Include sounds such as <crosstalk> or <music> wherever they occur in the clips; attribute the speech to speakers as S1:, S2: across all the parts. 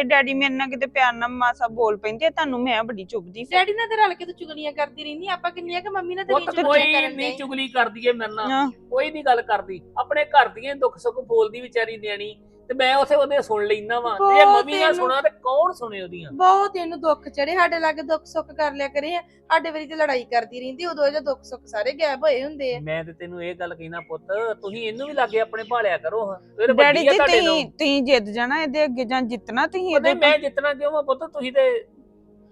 S1: ਤੇ ਡੈਡੀ ਮੇਰੇ ਨਾਲ ਕਿਤੇ ਪਿਆਰ ਨਾਲ ਮਾਸਾ ਬੋਲ ਪੈਂਦੇ ਆ, ਤੁਹਾਨੂੰ ਮੈਂ ਬੜੀ ਚੁੱਭਦੀ ਫਿਰ
S2: ਡੈਡੀ ਨਾਲ ਤੇ ਰਲ ਕੇ ਤੂੰ ਚੁਗਲੀਆਂ ਕਰਦੀ ਰਹਿੰਦੀ ਆਪਾਂ ਕਿੰਨੀਆਂ ਕਿ ਮੰਮੀ ਨਾਲ
S3: ਪੁੱਤ
S2: ਤੇਰੀ
S3: ਕੋਈ
S2: ਕਰਨ
S3: ਨਹੀਂ
S2: ਦੇ
S3: ਚੁਗਲੀ ਕਰਦੀ ਏ ਮੇਰੇ ਨਾਲ
S1: ਹਾਂ।
S3: ਕੋਈ ਨਹੀਂ ਗੱਲ ਕਰਦੀ ਆਪਣੇ ਘਰ ਦੀਆਂ ਦੁੱਖ ਸੁੱਖ ਬੋਲਦੀ ਵਿਚਾਰੀ ਨਿਆਣੀ। ਤੇ ਮੈਂ ਉਥੇ ਉਹਦੇ ਸੁਣ ਲੈਣਾ ਵਾ। ਤੇ ਜੇ
S2: ਬਹੁਤ
S3: ਮੰਮੀ ਨਾਲ
S2: ਇਹਨੂੰ-
S3: ਸੁਣਾ ਤੇ ਕੌਣ ਸੁਣੇ ਉਹਦੀਆਂ?
S2: ਬਹੁਤ ਇਹਨੂੰ ਦੁੱਖ ਚੜੇ ਸਾਡੇ ਲਾਗੇ ਦੁੱਖ ਸੁੱਖ ਕਰ ਲਿਆ ਕਰੇ ਸਾਡੇ ਵਾਰੀ ਤੇ ਲੜਾਈ ਕਰਦੀ ਰਹਿੰਦੀ ਉਦੋਂ ਇਹਦੇ ਦੁੱਖ ਸੁੱਖ ਸਾਰੇ ਗਾਇਬ ਹੋਏ ਹੁੰਦੇ ਆ।
S3: ਮੈਂ ਤੇ ਤੈਨੂੰ ਇਹ ਗੱਲ ਕਹਿਣਾ ਪੁੱਤ ਤੁਸੀਂ ਇਹਨੂੰ ਵੀ ਲਾਗੇ ਆਪਣੇ ਭਾਲਿਆ ਕਰੋ ਹਾਂ। ਇਹ ਵੱਡੀ ਆ
S1: ਜੀ
S3: ਤੁਹਾਡੇ
S1: ਤੁਸੀਂ
S3: ਤੋਂ।
S1: ਤੁਸੀਂ ਜਿੱਤ ਜਾਣਾ ਇਹਦੇ ਅੱਗੇ ਜਾਂ ਜਿੱਤਣਾ ਤੁਸੀਂ ਇਹਦੇ
S3: ਮੈਂ ਜਿੱਤਣਾ ਕਿਉਂ ਵਾ ਪੁੱਤ? ਤੁਸੀਂ ਤੇ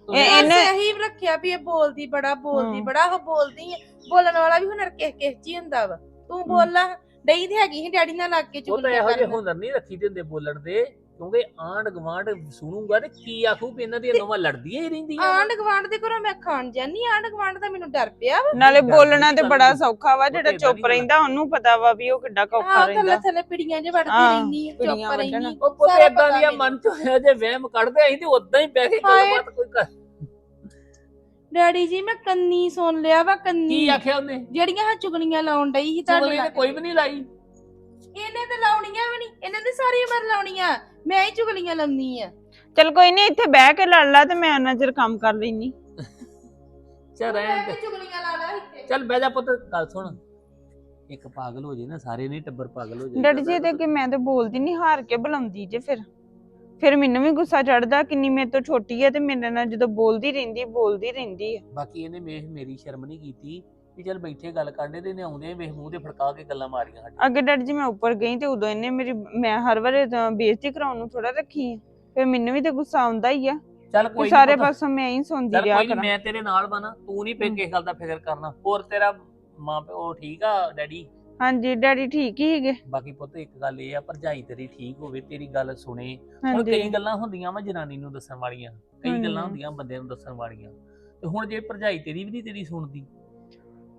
S3: ਤੁਸੀਂ-
S1: ਇਹ- ਇਹਨੇ-
S2: ਇਹਨੇ ਇਹੀ ਰੱਖਿਆ ਵੀ ਇਹ ਬੋਲਦੀ ਬੜਾ ਬੋਲਦੀ
S1: ਹਮ।
S2: ਬੜਾ ਉਹ ਬੋਲਦੀ ਆ। ਬੋਲਣ ਵਾਲਾ ਵੀ ਹੁਨਰ ਕਿਸ ਕਿਸ ਚ ਹੀ ਹੁੰਦਾ ਵਾ। ਤੂੰ ਬੋਲਾ। ਡਈ ਤੇ ਹੈਗੀ ਸੀ ਡੈਡੀ ਨਾਲ ਲੱਗ ਕੇ
S3: ਉਹ ਤਾਂ
S2: ਚੁਗਲੀਆਂ
S3: ਇਹੋ ਜਿਹੇ
S2: ਕਰਨ
S3: ਹੁਨਰ ਨਹੀਂ ਰੱਖੀ ਦੇ ਹੁੰਦੇ ਬੋਲਣ ਦੇ ਕਿਉਂਕਿ ਆਂਡ ਗਵਾਂਡ ਸੁਣੂਗਾ ਤੇ ਕੀ ਆਖੂ ਵੀ ਇਹਨਾਂ ਦੀਆਂ ਨਵਾਂ ਲੜਦੀਆਂ ਹੀ ਰਹਿੰਦੀਆਂ।
S2: ਆਂਢ ਗਵਾਂਢ ਦੇ ਘਰੋਂ ਮੈਂ ਖਾਣ ਜਾਨੀ ਆਂਢ ਗਵਾਂਢ ਦਾ ਮੈਨੂੰ ਡਰ ਪਿਆ ਵਾ
S1: ਨਾਲੇ ਬੋਲਣਾ ਤੇ ਬੜਾ। ਸੌਖਾ ਵਾ
S3: ਉਹ
S1: ਜਿਹੜਾ
S3: ਤੇ ਏਦਾਂ
S1: ਚੁੱਪ ਰਹਿੰਦਾ ਉਹਨੂੰ ਪਤਾ ਵਾ ਵੀ ਉਹ ਕਿੱਡਾ ਔਖਾ
S2: ਆਹ ਥੱਲੇ
S1: ਰਹਿੰਦਾ
S2: ਥੱਲੇ ਪਿੜੀਆਂ ਜੇ ਵੜਦੀ
S1: ਹਾਂ,
S2: ਰਹਿੰਦੀ ਆ,
S1: ਪਿੜੀਆਂ
S2: ਚੁੱਪ
S1: ਵੱਢਣ।
S2: ਰਹਿੰਦੀ
S3: ਉਹ ਪੁੱਤ
S2: ਸਾਰਾ ਪਤਾ
S3: ਦੀਆਂ
S2: ਮੈਨੂੰ।
S3: ਮਨ ਚ ਹੋਇਆ ਜੇ ਵਹਿਮ ਕੱਢਦੇ ਅਸੀਂ ਤੇ ਉਦਾਂ ਹੀ ਕੇ
S2: ਹਾਏ।
S3: ਗੱਲਬਾਤ ਕੋਈ ਕਰ
S2: ਡੈਡੀ ਜੀ ਮੈਂ ਕੰਨੀ ਸੁਣ ਲਿਆ ਵਾ
S3: ਕੀ
S2: ਕੰਨੀ
S3: ਆਖਿਆ ਉਹਨੇ?
S2: ਜਿਹੜੀਆਂ ਹਾਂ ਚੁਗਲੀਆਂ ਲਾਉਣ ਡਈ ਸੀ ਤੁਹਾਡੇ
S3: ਚੁਗਲੀ ਤੇ। ਕੋਈ ਵੀ ਨਹੀਂ ਲਾਈ।
S2: ਇਹਨੇ ਤੇ ਲਾਉਣੀਆਂ ਵੀ ਨਹੀਂ ਇਹਨੇ ਤੇ ਸਾਰੀ ਉਮਰ ਲਾਉਣੀਆਂ। ਮੈਂ ਹੀ ਚੁਗਲੀਆਂ ਲਾਉਂਦੀ ਆ।
S1: ਚਲ ਕੋਈ ਨਹੀਂ ਇੱਥੇ ਬਹਿ ਕੇ ਲੜ ਲਾ ਤੇ ਮੈਂ ਉਹਨਾਂ ਚਿਰ ਕੰਮ ਕਰ ਲੈਨੀ
S3: ਚੱਲ ਰਹਿਣ ਦੇ।
S2: ਚੁਗਲੀਆਂ ਲਾ ਲਾ ਇੱਥੇ।
S3: ਚੱਲ ਬਹਿ ਜਾ ਪੁੱਤ ਗੱਲ ਸੁਣ। ਇੱਕ ਪਾਗਲ ਹੋ ਜੇ ਨਾ ਸਾਰੇ ਨਹੀਂ ਟੱਬਰ ਪਾਗਲ ਹੋ ਜਾਏ।
S1: ਡੈਡੀ ਜੀ ਇਹਦੇ ਅੱਗੇ ਮੈਂ ਤੇ ਬੋਲਦੀ ਨਹੀਂ ਹਾਰ ਕੇ ਬੁਲਾਉਂਦੀ ਜੇ ਫਿਰ। ਫਿਰ ਮੈਨੂੰ ਵੀ ਗੁੱਸਾ ਚੜਦਾ ਕਿੰਨੀ ਮੇਰੇ ਤੋਂ ਛੋਟੀ ਹੈ ਤੇ ਮੇਰੇ ਨਾਲ ਜਦੋਂ ਬੋਲਦੀ ਰਹਿੰਦੀ ਬੋਲਦੀ ਰਹਿੰਦੀ ਹੈ
S3: ਬਾਕੀ ਇਹਨੇ ਵੇਖ ਮੇਰੀ ਸ਼ਰਮ ਨਹੀਂ ਕੀਤੀ ਵੀ ਚੱਲ ਬੈਠੇ ਗੱਲ ਕਰਦੇ ਤੇ ਇਹਨੇ ਆਉਂਦੇ ਵੇਖ ਮੂੰਹ ਤੇ ਫੜਕਾ ਕੇ ਗੱਲਾਂ ਮਾਰੀਆਂ ਸਾਡੇ।
S1: ਅੱਗੇ ਡੈਡੀ ਜੀ ਮੈਂ ਉੱਪਰ ਗਈ ਤੇ ਉਦੋਂ ਇਹਨੇ ਮੇਰੀ ਮੈਂ ਹਰ ਵਾਰੇ ਬੇਇੱਜ਼ਤੀ ਕਰਾਉਣ ਨੂੰ ਥੋੜਾ ਰੱਖੀ ਹੈ ਫਿਰ ਮੈਨੂੰ ਵੀ ਤੇ ਗੁੱਸਾ ਆਉਂਦਾ ਹੀ ਆ
S3: ਚੱਲ ਕੋਈ ਨੀ
S1: ਸਾਰੇ
S3: ਪੁੱਤ,
S1: ਪਾਸੋਂ ਮੈਂ ਹੀ ਸੁਣਦੀ
S3: ਚੱਲ
S1: ਰਿਹਾ
S3: ਕੋਈ ਨੀ,
S1: ਕਰਾਂ।
S3: ਮੈਂ ਤੇਰੇ ਨਾਲ ਬਣਾ ਤੂੰ ਨਹੀਂ ਪੇ ਕਿਸੇ ਗੱਲ ਦਾ ਫਿਕਰ ਕਰਨਾ। ਹੋਰ ਤੇਰਾ ਮਾਂ ਪਿਓ ਠੀਕ ਆ ਡੈਡੀ?
S1: ਹਾਂਜੀ ਡੈਡੀ ਠੀਕ ਹੀ ਹੈਗੇ।
S3: ਬਾਕੀ ਪੁੱਤ ਇੱਕ ਗੱਲ ਇਹ ਆ ਭਰਜਾਈ ਤੇਰੀ ਠੀਕ ਹੋਵੇ ਤੇਰੀ ਗੱਲ ਸੁਣੇ। ਹੁਣ
S1: ਹਾਂਜੀ।
S3: ਕਈ ਗੱਲਾਂ ਹੁੰਦੀਆਂ ਵਾ ਜਨਾਨੀ ਨੂੰ ਦੱਸਣ ਵਾਲੀਆਂ ਕਈ। ਗੱਲਾਂ ਹੁੰਦੀਆਂ ਬੰਦੇ ਨੂੰ ਦੱਸਣ ਵਾਲੀਆਂ। ਤੇ ਹੁਣ ਜੇ ਭਰਜਾਈ ਤੇਰੀ ਵੀ ਨਹੀਂ ਤੇਰੀ ਸੁਣਦੀ।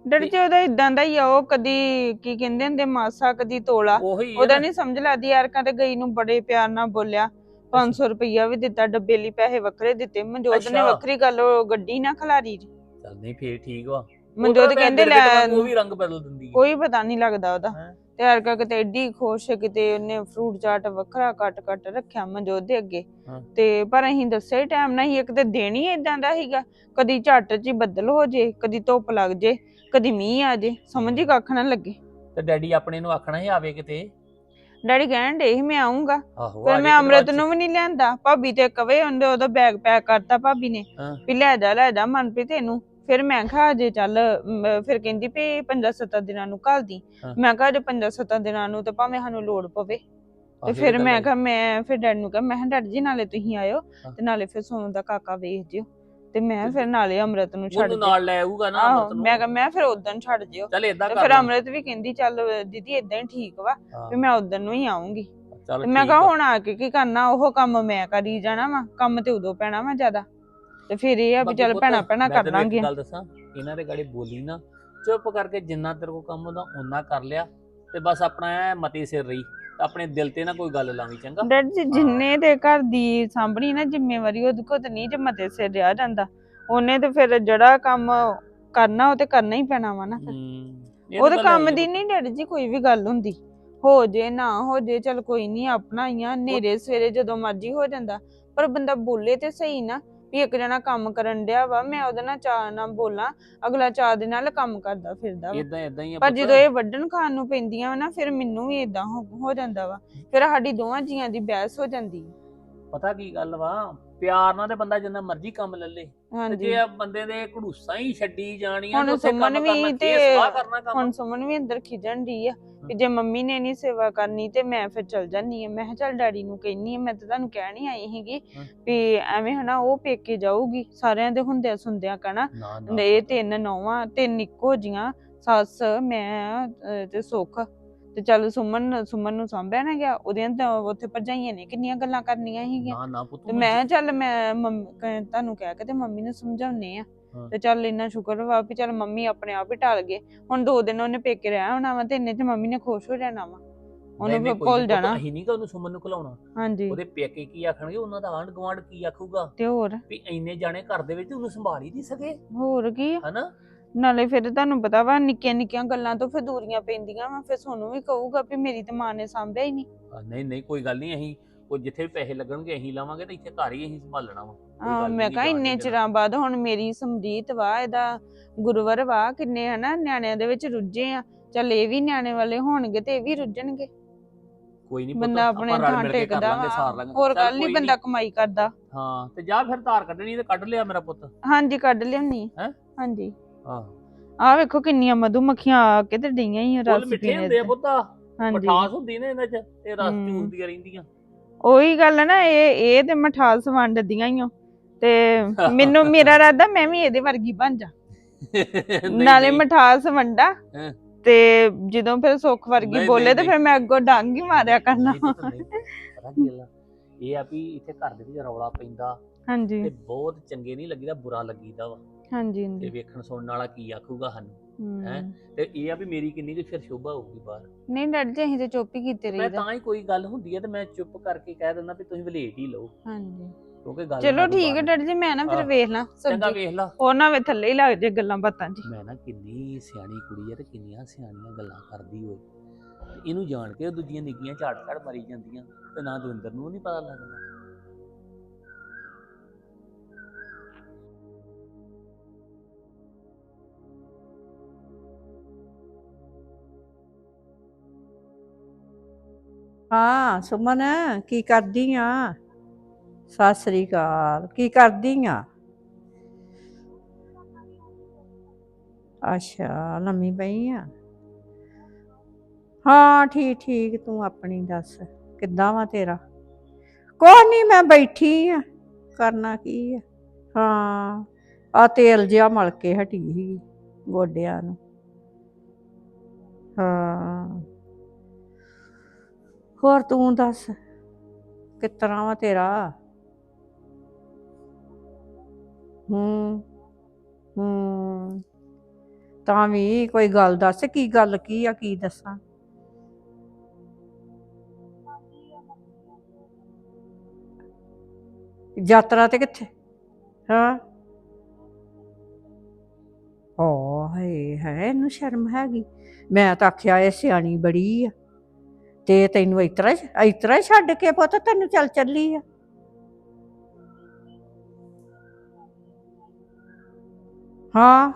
S1: ਡੈਡੀ ਜੀ ਉਹਦਾ ਇਦਾਂ ਦਾ ਹੀ ਆ ਉਹ ਕਦੀ ਕੀ ਕਹਿੰਦੇ ਹੁੰਦੇ ਮਾਸਾ ਕਦੀ ਤੋਲਾ।
S3: ਉਹੀ ਆ।
S1: ਉਹਦਾ
S3: ਨਾ।
S1: ਨਹੀਂ ਸਮਝ ਲੱਗਦੀ ਯਾਰ ਕਦੇ ਗਈ ਨੂੰ ਬੜੇ ਪਿਆਰ ਨਾਲ ਬੋਲਿਆ। 500 ਰੁਪਈਆ ਵੀ ਦਿੱਤਾ ਡੱਬੇ ਲਈ ਪੈਸੇ ਵੱਖਰੇ ਦਿੱਤੇ। ਮਨਜੋਤ ਨੇ
S3: ਅੱਛਾ।
S1: ਵੱਖਰੀ ਗੱਲ ਉਹ ਗੱਡੀ ਨਾ ਖਲਾਰੀ
S3: ਚੱਲ ਨਹੀਂ ਫੇਰ ਠੀਕ ਵਾ।
S1: ਮਨਜੋਤ ਕਹਿੰਦੇ ਲੈ
S3: ਉਹ ਵੀ ਰੰਗ ਬਦਲ ਦਿੰਦੀ ਹੈ
S1: ਕੋਈ ਪਤਾ ਨਹੀਂ ਲੱਗਦਾ ਉਹਦਾ।
S3: ਹੈਂ?
S1: ਤੇ ਯਾਰ ਕਾ ਕਿਤੇ ਐਡੀ ਖੁਸ਼ ਕਿਤੇ ਉਹਨੇ ਫਰੂਟ ਚਾਟ ਵੱਖਰਾ ਕੱਟ ਕੱਟ ਰੱਖਿਆ ਮਨਜੋਤ ਦੇ ਅੱਗੇ।
S3: ਹਾਂ।
S1: ਤੇ ਪਰ ਅਸੀਂ ਦੱਸਿਆ ਹੀ ਟਾਈਮ ਨਹੀਂ ਇੱਕ ਤੇ ਦਿਨ ਹੀ ਇਦਾਂ ਦਾ ਸੀਗਾ। ਕਦੀ ਝੱਟ ਚ ਹੀ ਬੱਦਲ ਹੋ ਜੇ ਕਦੀ ਧੁੱਪ ਲੱਗ ਜੇ ਕਦੀ ਮੀਂਹ ਆ ਜੇ ਸਮਝ ਹੀ ਕੱਖ ਨਾ ਲੱਗੇ।
S3: ਤੇ ਡੈਡੀ ਆਪਣੇ ਨੂੰ ਆਖਣਾ ਹੀ ਆਵੇ ਕਿਤੇ?
S1: ਡੈਡੀ ਕਹਿਣ ਡੇ ਸੀ ਮੈਂ ਆਉਂਗਾ
S3: ਆਹੋ
S1: ਫਿਰ ਮੈਂ ਅੰਮ੍ਰਿਤ ਨੂੰ ਵੀ ਨਹੀਂ ਲਿਆਂਦਾ। ਭਾਬੀ ਤੇ ਕਵੇ ਉਹਦੇ ਉਹਦਾ ਬੈਗ ਪੈਕ ਕਰਤਾ ਭਾਬੀ ਨੇ।
S3: ਹਾਂ।
S1: ਵੀ ਲੈ ਜਾ ਲੈ ਜਾ ਮਨਪ੍ਰੀਤ ਇਹਨੂੰ। ਫਿਰ ਮੈਂ ਕਿਹਾ ਜੇ ਚੱਲ ਮ, ਫਿਰ ਕਹਿੰਦੀ ਵੀ ਪੰਜਾਂ ਸੱਤਾਂ ਦਿਨਾਂ ਨੂੰ ਘੱਲ ਦੀ
S3: ਹਾਂ।
S1: ਮੈਂ ਕਿਹਾ ਜੇ ਪੰਜਾਂ ਸੱਤਾਂ ਦਿਨਾਂ ਨੂੰ ਤੇ ਭਾਵੇਂ ਸਾਨੂੰ ਲੋੜ ਪਵੇ ਤੇ ਫਿਰ ਮੈਂ। ਕਿਹਾ ਮੈਂ ਫਿਰ ਡੈਡ ਨੂੰ ਕਿਹਾ ਮੈਂ ਕਿਹਾ ਡੈਡ ਜੀ ਨਾਲੇ ਤੁਸੀਂ ਆਇਓ
S3: ਹਾਂ।
S1: ਤੇ ਨਾਲੇ ਫਿਰ ਸੋਨੂੰ ਦਾ ਕਾਕਾ ਵੇਖ ਜਿਓ ਤੇ ਮੈਂ ਫਿਰ ਨਾਲੇ ਅੰਮ੍ਰਿਤ ਨੂੰ ਛੱਡ
S3: ਉਹਨੂੰ
S1: ਦਿਓ
S3: ਨਾਲ ਲੈ ਆਊਗਾ ਨਾ
S1: ਆਹੋ। ਮੈਂ ਕਿਹਾ ਮੈਂ ਫਿਰ ਉਦੋਂ ਛੱਡ ਜਿਓ
S3: ਚੱਲ ਇਦਾਂ
S1: ਤੇ
S3: ਕਰ
S1: ਫਿਰ। ਅੰਮ੍ਰਿਤ ਵੀ ਕਹਿੰਦੀ ਚੱਲ ਦੀਦੀ ਇਦਾਂ ਹੀ ਠੀਕ ਵਾ ਵੀ ਮੈਂ ਉਦੋਂ ਨੂੰ ਹੀ ਆਉਂਗੀ ਤੇ ਮੈਂ ਕਿਹਾ। ਹੁਣ ਆ ਕੇ ਕੀ ਕਰਨਾ ਉਹ ਕੰਮ ਮੈਂ ਕਰੀ ਜਾਣਾ ਵਾ ਕੰਮ ਤੇ ਉਦੋਂ ਪੈਣਾ ਵਾ ਜ਼ਿਆਦਾ ਤੇ ਫਿਰ ਇਹ ਆ ਵੀ
S3: ਬਾਕੀ
S1: ਚੱਲ
S3: ਪੁੱਤ,
S1: ਭੈਣਾ ਭੈਣਾ
S3: ਮੈਂ
S1: ਕਰ
S3: ਤੈਨੂੰ ਇੱਕ
S1: ਲਾਂਗੇ
S3: ਗੱਲ ਦੱਸਾਂ ਇਹਨਾਂ ਦੇ ਗਾੜੀ ਬੋਲੀ ਨਾ ਚੁੱਪ ਕਰਕੇ ਜਿੰਨਾ ਤੇਰੇ ਕੋਲ ਕੰਮ ਹੁੰਦਾ ਓਨਾ ਕਰ ਲਿਆ ਤੇ ਬਸ ਆਪਣਾ ਐ ਮਤੀ ਸਿਰ ਰਹੀ ਤੇ ਆਪਣੇ ਦਿਲ ਤੇ ਨਾ ਕੋਈ ਗੱਲ ਲਾਵੀਂ ਚੰਗਾ?
S1: ਡੈਡ ਜੀ ਜਿੰਨੇ ਦੇ ਘਰ ਦੀ ਸਾਂਭਣੀ ਨਾ ਜ਼ਿੰਮੇਵਾਰੀ ਉਹਦੇ ਕੋਲ ਤੇ ਨਹੀਂ ਜਮਤੇ ਸਿਰ ਰਿਹਾ ਜਾਂਦਾ। ਉਹਨੇ ਤੇ ਫਿਰ ਜਿਹੜਾ ਕੰਮ ਕਰਨਾ ਉਹ ਤੇ ਕਰਨਾ ਹੀ ਪੈਣਾ ਵਾ ਨਾ ਫਿਰ।
S3: ਹੂੰ, ਇਹ ਤਾਂ
S1: ਉਹਦੇ
S3: ਗੱਲ
S1: ਕੰਮ
S3: ਹੈਗੀ
S1: ਦੀ
S3: ਆ।
S1: ਨਹੀਂ ਡੈਡ ਜੀ ਕੋਈ ਵੀ ਗੱਲ ਹੁੰਦੀ। ਹੋ ਜੇ ਨਾ ਹੋ ਜੇ ਚਲ ਕੋਈ ਨਹੀਂ ਆਪਣਾ ਹੀ ਆ ਨੇਰੇ ਸਵੇਰੇ ਜਦੋਂ ਮਰਜ਼ੀ ਹੋ ਜਾਂਦਾ। ਪਰ ਬੰਦਾ ਬੋਲੇ ਤੇ ਸਹੀ ਨਾ ਵੀ ਇੱਕ ਜਣਾ ਕੰਮ ਕਰਨ ਡਿਆ ਵਾ ਮੈਂ ਉਹਦੇ ਨਾਲ ਚਾਹ ਨਾਲ ਬੋਲਾਂ ਅਗਲਾ ਚਾਹ ਦੇ ਨਾਲ ਕੰਮ ਕਰਦਾ ਫਿਰਦਾ ਵਾ।
S3: ਏਦਾਂ ਏਦਾਂ ਹੀ ਆ
S1: ਪਰ
S3: ਪੁੱਤ।
S1: ਜਦੋਂ ਇਹ ਵੱਢਣ ਖਾਣ ਨੂੰ ਪੈਂਦੀਆਂ ਵਾ ਨਾ ਫਿਰ ਮੈਨੂੰ ਵੀ ਇਦਾਂ ਹੋ ਜਾਂਦਾ ਵਾ। ਫਿਰ ਸਾਡੀ ਦੋਵਾਂ ਜੀਆਂ ਦੀ ਬਹਿਸ ਹੋ ਜਾਂਦੀ।
S3: ਪਤਾ ਕੀ ਗੱਲ ਵਾ? ਪਿਆਰ ਨਾਲ ਤੇ ਬੰਦਾ ਜਿੰਨਾ ਮਰਜ਼ੀ ਕੰਮ ਲੈ ਲੇ। ਤੇ
S1: ਹਾਂਜੀ।
S3: ਜੇ ਆ ਬੰਦੇ ਦੇ ਘੜੂਸਾਂ ਹੀ ਛੱਡੀ ਜਾਣੀਆਂ
S1: ਹੁਣ
S3: ਉੱਥੇ
S1: ਸੁਮਨ
S3: ਕੰਮ
S1: ਵੀ
S3: ਕਰਨਾ
S1: ਤੇ
S3: ਕੀ ਸਵਾਹ ਕਰਨਾ ਕੰਮ।
S1: ਹੁਣ ਸੁਮਨ ਵੀ ਅੰਦਰ ਖਿਜਣ ਦੀ ਆ। ਕਿ ਜੇ ਮੰਮੀ ਨੇ ਨਹੀਂ ਸੇਵਾ ਕਰਨੀ ਤੇ ਮੈਂ ਫਿਰ ਚਲ ਜਾਨੀ ਆ ਮੈਂ ਕਿਹਾ ਚੱਲ ਡੈਡੀ ਨੂੰ ਕਹਿਨੀ ਆ ਮੈਂ ਤਾਂ ਤੁਹਾਨੂੰ ਕਹਿਣ ਹੀ ਆਈ ਸੀਗੀ। ਵੀ ਐਵੇਂ ਹਨਾ ਉਹ ਪੇਕੇ ਜਾਊਗੀ ਸਾਰਿਆਂ ਦੇ ਹੁੰਦਿਆਂ ਸੁਣਦਿਆਂ ਕਹਣਾ।
S3: ਨਾ ਨਾ
S1: ਇਹ ਤਿੰਨ ਨੌਵਾਂ ਤਿੰਨ ਇੱਕੋ ਜੀਆਂ ਸੱਸ ਮੈਂ ਅਹ, ਤੇ ਸੁੱਖ। ਤੇ ਚੱਲ ਸੁਮਨ ਸੁਮਨ ਨੂੰ ਸਾਂਭਿਆ ਨਾ ਗਿਆ ਉਹਦੀਆਂ ਤਾਂ ਉੱਥੇ ਭਰਜਾਈਆਂ ਨੇ ਕਿੰਨੀਆਂ ਗੱਲਾਂ ਕਰਨੀਆਂ ਸੀਗੀਆਂ।
S3: ਨਾ ਨਾ ਪੁੱਤ
S1: ਤੇ ਮੈਂ ਕਿਹਾ ਚੱਲ ਮੈਂ ਮੰਮ- ਕ- ਤੁਹਾਨੂੰ ਕਹਿ ਕੇ ਤੇ ਮੰਮੀ ਨੂੰ ਸਮਝਾਉਨੇ ਆ। ਤੇ ਚੱਲ ਇੰਨਾ ਸ਼ੁਕਰ ਵਾ ਵੀ ਚੱਲ ਮੰਮੀ ਆਪਣੇ ਆਪ ਹੀ ਟਲ ਗਏ। ਹੁਣ ਦੋ ਦਿਨ ਉਹਨੇ ਪੇਕੇ ਰਹਿਣਾ ਹੋਣਾ ਵਾ ਤੇ ਇੰਨੇ ਚ ਮੰਮੀ ਨੇ ਖੁਸ਼ ਹੋ ਜਾਣਾ ਵਾ। ਉਹਨੂੰ ਭੁੱਲ ਜਾਣਾ।
S3: ਅਸੀਂ ਨਹੀਂ ਕਿ ਉਹਨੂੰ ਸੁਮਨ ਨੂੰ ਖਲਾਉਣਾ
S1: ਹਾਂਜੀ।
S3: ਉਹਦੇ ਪੇਕੇ ਕੀ ਆਖਣਗੇ ਉਹਨਾਂ ਦਾ ਆਂਢ ਗੁਆਂਢ ਕੀ ਆਖੂਗਾ?
S1: ਤੇ ਹੋਰ?
S3: ਵੀ ਇੰਨੇ ਜਾਣੇ ਘਰ ਦੇ ਵਿੱਚ ਉਹਨੂੰ ਸੰਭਾਲ ਹੀ ਨਹੀਂ ਸਕੇ।
S1: ਹੋਰ ਕੀ?
S3: ਹਨਾ?
S1: ਨਾਲੇ ਫਿਰ ਤੁਹਾਨੂੰ ਪਤਾ ਵਾ ਨਿੱਕੀਆਂ ਨਿੱਕੀਆਂ ਗੱਲਾਂ ਤੋਂ ਫਿਰ ਦੂਰੀਆਂ ਪੈਂਦੀਆਂ ਵਾ ਫਿਰ ਸੋਨੂੰ ਵੀ ਕਹੂਗਾ ਵੀ ਮੇਰੀ ਤੇ ਮਾਂ ਨੇ ਸਾਂਭਿਆ ਹੀ ਨਹੀਂ।
S3: ਨਹੀਂ ਨਹੀਂ ਕੋਈ ਗੱਲ ਨਹੀਂ ਅਸੀਂ ਕੋਈ ਜਿੱਥੇ ਵੀ ਪੈਸੇ ਲੱਗਣਗੇ ਅਸੀਂ ਲਾਵਾਂਗੇ ਤੇ ਇੱਥੇ ਘਰ ਹੀ ਅਸੀਂ ਸੰਭਾਲਣਾ ਵਾ। ਕੋਈ
S1: ਹਾਂ
S3: ਗੱਲ
S1: ਮੈਂ
S3: ਨੀ
S1: ਕਿਹਾ
S3: ਜਾਣ
S1: ਇੰਨੇ। ਚਿਰਾਂ ਬਾਅਦ ਹੁਣ ਮੇਰੀ ਸਮਰੀਤ ਵਾ ਇਹਦਾ ਗੁਰਵਰ ਵਾ ਕਿੰਨੇ ਹਨਾ ਨਿਆਣਿਆਂ ਦੇ ਵਿੱਚ ਰੁੱਝੇ ਆ। ਚੱਲ ਇਹ ਵੀ ਨਿਆਣੇ ਵਾਲੇ ਹੋਣਗੇ ਤੇ ਇਹ ਵੀ ਰੁੱਝਣਗੇ।
S3: ਕੋਈ ਨਹੀਂ
S1: ਬੰਦਾ ਆਪਣੇ ਥਾਂ ਟੇਕਦਾ ਵਾ ਹੋਰ ਗੱਲ ਨਹੀਂ ਬੰਦਾ ਕਮਾਈ ਕਰਦਾ।
S3: ਹਾਂ ਤੇ ਜਾ ਫਿਰ ਧਾਰ ਕੱਢਣੀ ਤੇ ਕੱਢ ਲਿਆ ਮੇਰਾ ਪੁੱਤ।
S1: ਹਾਂਜੀ ਕੱਢ ਲਿਆਉਣੀ।
S3: ਹੈਂ?
S1: ਹਾਂਜੀ।
S3: ਆਹ।
S1: ਆਹ ਵੇਖੋ ਕਿੰਨੀਆਂ ਮਧੂ ਮੱਖੀਆਂ ਆ ਕੇ ਤੇ ਡਈਆਂ ਹੀ ਆ
S3: ਫੁੱਲ
S1: ਰਸ
S3: ਮਿੱਠੇ
S1: ਪੀਣੇ
S3: ਹੁੰਦੇ ਆ
S1: ਤੇ।
S3: ਪੁੱਤਾ।
S1: ਹਾਂਜੀ।
S3: ਮਠਾਸ ਹੁੰਦੀ ਨੇ ਇਹਨਾਂ 'ਚ ਇਹ ਰਸ
S1: ਹੂੰ।
S3: ਚੂਸਦੀਆਂ ਰਹਿੰਦੀਆਂ।
S1: ਉਹੀ ਗੱਲ ਆ ਨਾ ਇਹ ਇਹ ਤੇ ਮਠਾਸ ਵੰਡਦੀਆਂ ਹੀ ਓ ਤੇ <laughs> ਮੈਨੂੰ ਮੇਰਾ ਰਾਦਾ ਮੈਂ ਵੀ ਇਹਦੇ ਵਰਗੀ ਬਣ ਜਾ
S3: ਨਹੀਂ,
S1: ਨਾਲੇ
S3: ਨਹੀਂ।
S1: ਮਠਾਸ ਵੰਡਾ
S3: ਹੈਂ।
S1: ਤੇ ਜਦੋਂ ਫਿਰ ਸੁੱਖ ਵਰਗੀ
S3: ਨਹੀਂ,
S1: ਬੋਲੇ
S3: ਨਹੀਂ,
S1: ਤੇ ਫਿਰ ਮੈਂ ਅੱਗੋਂ ਡੰਗ ਹੀ ਮਾਰਿਆ ਕਰਨਾ
S3: ਨਹੀਂ ਪੁੱਤ, ਨਹੀਂ। ਪਤਾ ਕੀ ਗੱਲ ਆ? ਇਹ ਆ ਵੀ ਇੱਥੇ ਘਰ ਦੇ ਵਿੱਚ ਰੌਲਾ ਪੈਂਦਾ
S1: ਹਾਂਜੀ
S3: ਤੇ ਬਹੁਤ ਚੰਗੇ ਨਹੀਂ ਲੱਗੀਦਾ ਬੁਰਾ ਲੱਗੀਦਾ ਵਾ
S1: ਹਾਂਜੀ
S3: ਤੇ
S1: ਹਾਂਜੀ।
S3: ਵੇਖਣ ਸੁਣਨ ਵਾਲਾ ਕੀ ਆਖੂਗਾ ਸਾਨੂੰ
S1: ਹਮ।
S3: ਹੈਂ? ਤੇ ਇਹ ਆ ਵੀ ਮੇਰੀ ਕਿੰਨੀ ਕੁ ਫਿਰ ਸ਼ੋਭਾ ਹੋਊਗੀ ਬਾਹਰ।
S1: ਨਹੀਂ ਡੈਡੀ ਜੀ ਅਸੀਂ ਤੇ ਚੁੱਪ ਹੀ ਕੀਤੇ
S3: ਮੈਂ
S1: ਰਹੀਦਾ।
S3: ਤਾਂ ਹੀ ਕੋਈ ਗੱਲ ਹੁੰਦੀ ਹੈ ਤੇ ਮੈਂ ਚੁੱਪ ਕਰਕੇ ਕਹਿ ਦਿੰਦਾ ਵੀ ਤੁਸੀਂ ਵਲੇਟ ਹੀ ਲਓ।
S1: ਹਾਂਜੀ।
S3: ਕਿਉਂਕਿ ਗੱਲ
S1: ਚਲੋ ਠੀਕ ਹੈ
S3: ਬਾਹਰ-
S1: ਡੈਡੀ ਜੀ ਮੈਂ ਨਾ ਫਿਰ
S3: ਆਹ,
S1: ਵੇਖ ਲਾਂ
S3: ਚੰਗਾ
S1: ਸਬਜ਼ੀ।
S3: ਵੇਖ ਲਾ।
S1: ਹੋਰ ਨਾ ਵੇ ਥੱਲੇ ਹੀ ਲੱਗ ਜੇ ਗੱਲਾਂ ਬਾਤਾਂ ਜੀ।
S3: ਮੈਂ ਨਾ ਕਿੰਨੀ ਸਿਆਣੀ ਕੁੜੀ ਹੈ ਤੇ ਕਿੰਨੀਆਂ ਸਿਆਣੀਆਂ ਗੱਲਾਂ ਕਰਦੀ ਤੇ ਇਹਨੂੰ ਜਾਣ ਕੇ ਉਹ ਦੂਜੀਆਂ ਨਿੱਕੀਆਂ ਝਾੜ ਝਾੜ ਮਾਰੀ ਜਾਂਦੀਆਂ ਤੇ ਨਾ ਦਵਿੰਦਰ ਨੂੰ ਨਹੀਂ ਪਤਾ ਲੱਗਦਾ।
S4: ਹਾਂ, ਸੁਮਨ, ਕੀ ਕਰਦੀ ਆ? ਸਤਿ ਸ੍ਰੀ ਅਕਾਲ। ਕੀ ਕਰਦੀ ਆ? ਅੱਛਾ ਲੰਮੀ ਪਈ ਆ? ਹਾਂ, ਠੀਕ ਠੀਕ, ਤੂੰ ਆਪਣੀ ਦੱਸ, ਕਿੱਦਾਂ ਵਾ ਤੇਰਾ? ਕੋਈ ਨਹੀਂ ਮੈਂ ਬੈਠੀ ਆ। ਕਰਨਾ ਕੀ ਆ? ਹਾਂ ਆ ਤੇਲ ਜਿਹਾ ਮਲ ਕੇ ਹਟੀ ਸੀ ਗੋਡਿਆਂ ਨੂੰ। ਹਾਂ। ਹੋਰ ਤੂੰ ਦੱਸ ਕਿਸ ਤਰ੍ਹਾਂ ਵਾ ਤੇਰਾ? ਹੂੰ ਹੂੰ, ਤਾਂ ਵੀ ਕੋਈ ਗੱਲ ਦੱਸ, ਕੀ ਗੱਲ, ਕੀ ਆ, ਕੀ ਦੱਸਾਂ? ਯਾਤਰਾ ਤੇ ਕਿੱਥੇ? ਹਾਂ? ਓ ਹਏ ਹੈ ਇਹਨੂੰ ਸ਼ਰਮ ਹੈਗੀ। ਮੈਂ ਤਾਂ ਆਖਿਆ ਇਹ ਸਿਆਣੀ ਬੜੀ ਆ। ਤੇ ਤੈਨੂੰ ਇਤਰਾ ਇਤਰਾ ਛੱਡ ਕੇ ਪੁੱਤ ਤੈਨੂੰ ਚੱਲ ਚੱਲੀ ਆ। ਹਾਂ।